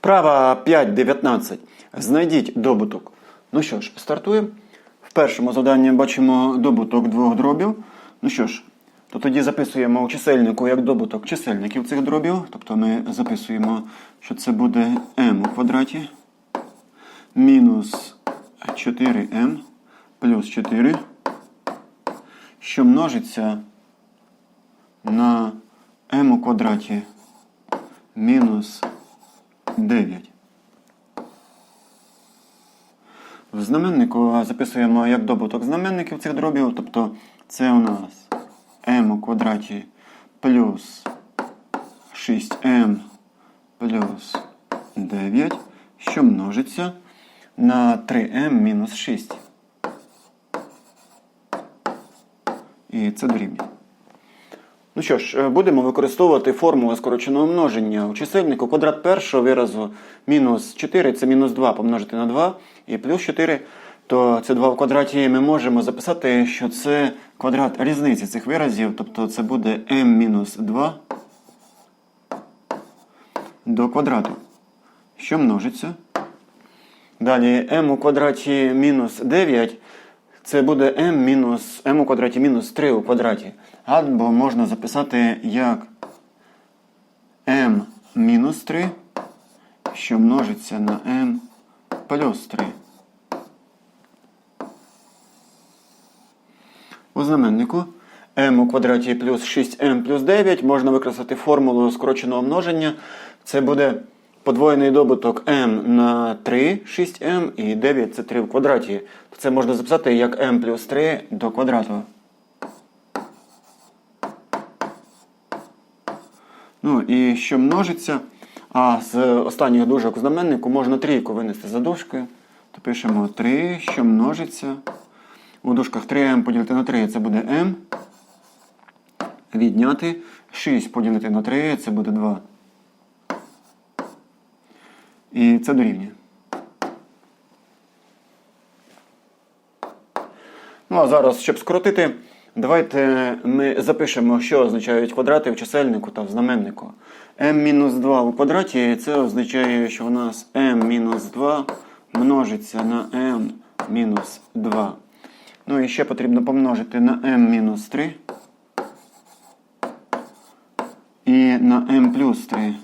Вправа 5.19. Знайдіть добуток. Ну що ж, стартуємо. В першому завданні бачимо добуток двох дробів. Ну що ж, то тоді записуємо у чисельнику як добуток чисельників цих дробів. Тобто ми записуємо, що це буде m у квадраті мінус 4m плюс 4, що множиться на m у квадраті мінус 9. В знаменнику записуємо як добуток знаменників цих дробів, тобто це у нас m у квадраті плюс 6m плюс 9, що множиться на 3m мінус 6. І це дорівнює. Ну що ж, е, будемо використовувати формулу скороченого множення. У чисельнику квадрат першого виразу мінус 4 це мінус 2 помножити на 2 і плюс 4, то це 2 в квадраті ми можемо записати, що це квадрат різниці цих виразів, тобто це буде m мінус 2 до квадрату, що множиться. Далі m у квадраті мінус 9 це буде m мінус m у квадраті мінус 3 у квадраті. Або можна записати як m-3, що множиться на m плюс 3. У знаменнику m у квадраті плюс 6m плюс 9 можна використати формулу скороченого множення. Це буде подвоєний добуток m на 3 6m і 9 це 3 в квадраті. Це можна записати як m плюс 3 до квадрату. Ну і що множиться. А з останніх дужок у знаменнику можна трійку винести за дужкою. То пишемо 3, що множиться. У дужках 3m поділити на 3 це буде m. Відняти 6 поділити на 3 це буде 2. І це дорівнює. Ну а зараз, щоб скоротити, давайте ми запишемо, що означають квадрати в чисельнику та в знаменнику. m-2 у квадраті це означає, що у нас m-2 множиться на m-2. Ну і ще потрібно помножити на m-3 і на m плюс 3.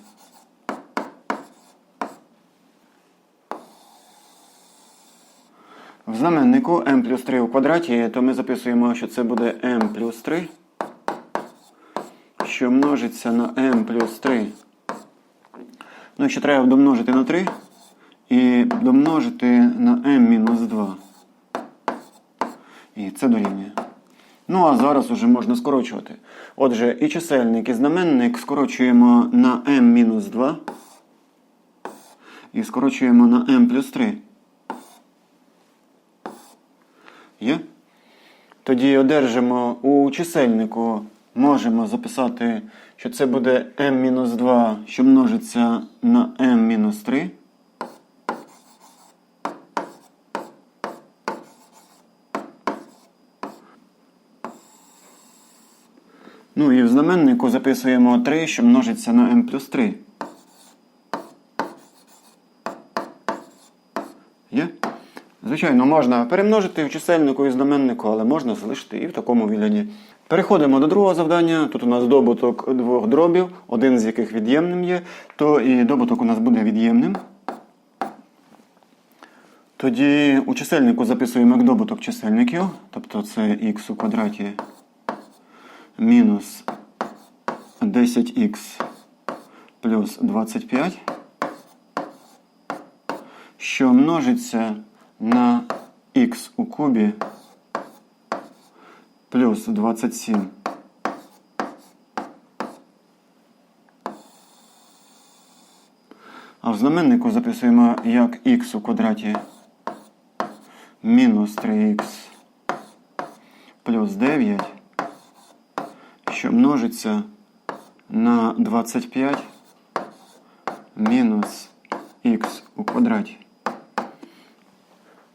Знаменнику m плюс 3 у квадраті, то ми записуємо, що це буде m плюс 3, що множиться на m плюс 3. Ну, ще треба домножити на 3 і домножити на m мінус 2. І це дорівнює. Ну, а зараз уже можна скорочувати. Отже, і чисельник, і знаменник скорочуємо на m мінус 2 і скорочуємо на m плюс 3. Є? Тоді одержимо у чисельнику, можемо записати, що це буде m-2, що множиться на m-3. Ну і в знаменнику записуємо 3, що множиться на m плюс 3. Є? Звичайно, можна перемножити в чисельнику і знаменнику, але можна залишити і в такому вигляді. Переходимо до другого завдання. Тут у нас добуток двох дробів, один з яких від'ємним є, то і добуток у нас буде від'ємним. Тоді у чисельнику записуємо як добуток чисельників, тобто це х у квадраті мінус 10х плюс 25, що множиться на х у кубі плюс 27. А в знаменнику записуємо як х у квадраті мінус 3х плюс 9, що множиться на 25 мінус х у квадраті.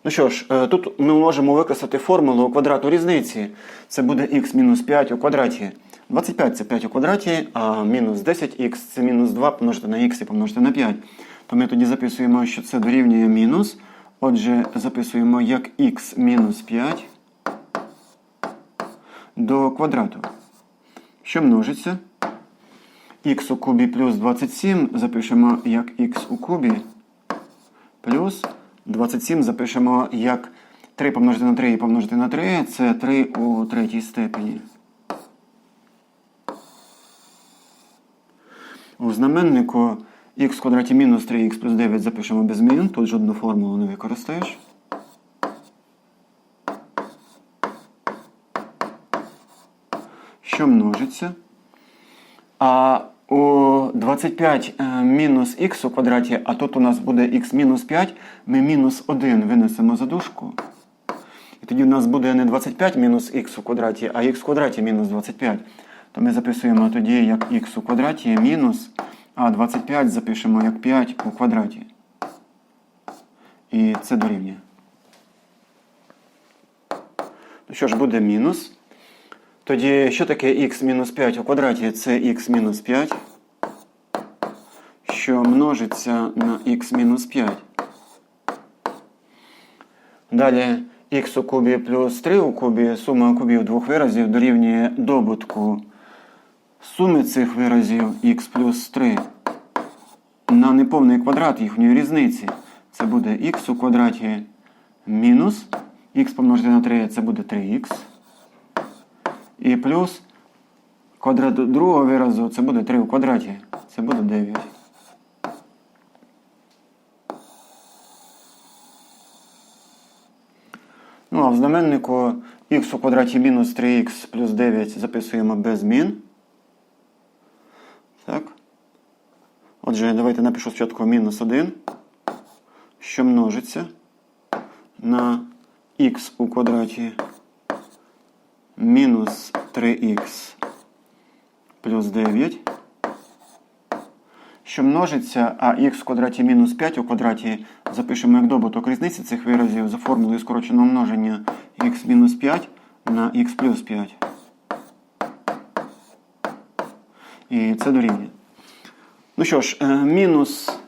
Ну що ж, е, тут ми можемо використати формулу квадрату різниці. Це буде х мінус 5 у квадраті. 25 це 5 у квадраті, а мінус 10х це мінус 2 помножити на х і помножити на 5. То ми тоді записуємо, що це дорівнює мінус. Отже, записуємо як х мінус 5 до квадрату. Що множиться? х у кубі плюс 27 запишемо як х у кубі плюс 27 запишемо як 3 помножити на 3 і помножити на 3. Це 3 у третій степені. У знаменнику х квадраті мінус 3х плюс 9 запишемо без змін. Тут жодну формулу не використаєш. Що множиться? А у 25 е, мінус х у квадраті, а тут у нас буде х мінус 5, ми мінус 1 винесемо за дужку. І тоді у нас буде не 25 мінус х у квадраті, а х в квадраті мінус 25. То ми записуємо тоді як х у квадраті мінус, а 25 запишемо як 5 у квадраті. І це дорівнює. Ну що ж, буде мінус. Тоді, що таке х мінус 5 у квадраті? Це х мінус 5, що множиться на х мінус 5. Далі х у кубі плюс 3 у кубі, сума кубів двох виразів дорівнює добутку суми цих виразів х плюс 3 на неповний квадрат їхньої різниці. Це буде х у квадраті мінус х помножити на 3 це буде 3х. І плюс квадрат другого виразу це буде 3 у квадраті. Це буде 9. А в знаменнику х у квадраті мінус 3х плюс 9 записуємо без змін. Так. Отже, давайте напишу спочатку мінус 1, що множиться на х у квадраті мінус 3х плюс 9, що множиться, а х в квадраті мінус 5 у квадраті запишемо як добуток різниці цих виразів за формулою скороченого множення х мінус 5 на х плюс 5. І це дорівнює. Ну що ж, е, мінус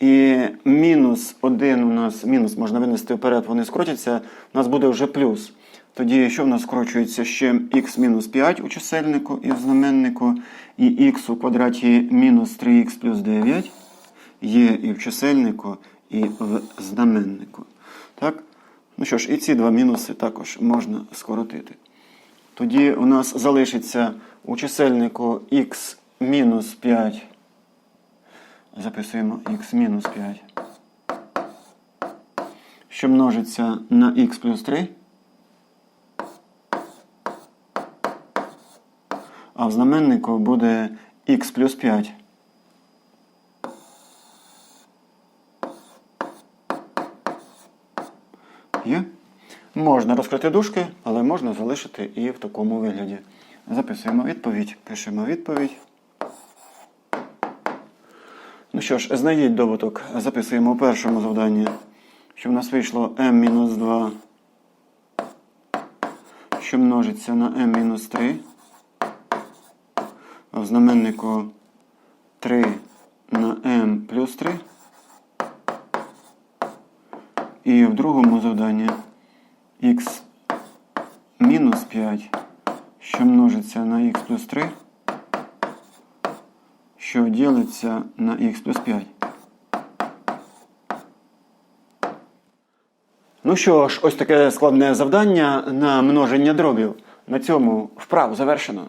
і мінус 1 у нас, мінус можна винести вперед, вони скоротяться, у нас буде вже плюс. Тоді що в нас скорочується ще х мінус 5 у чисельнику і в знаменнику, і х у квадраті мінус 3х плюс 9 є і в чисельнику, і в знаменнику. Так? Ну що ж, і ці два мінуси також можна скоротити. Тоді у нас залишиться у чисельнику х мінус 5. Записуємо х мінус 5. Що множиться на х плюс 3. В знаменнику буде х плюс 5. Є? Можна розкрити дужки, але можна залишити і в такому вигляді. Записуємо відповідь, пишемо відповідь. Ну що ж, знайдіть добуток. Записуємо у першому завданні, що в нас вийшло m-2, що множиться на m-3. В знаменнику 3 на m плюс 3. І в другому завданні х мінус 5, що множиться на х плюс 3 що ділиться на х плюс 5. Ну що ж, ось таке складне завдання на множення дробів. На цьому вправу завершено.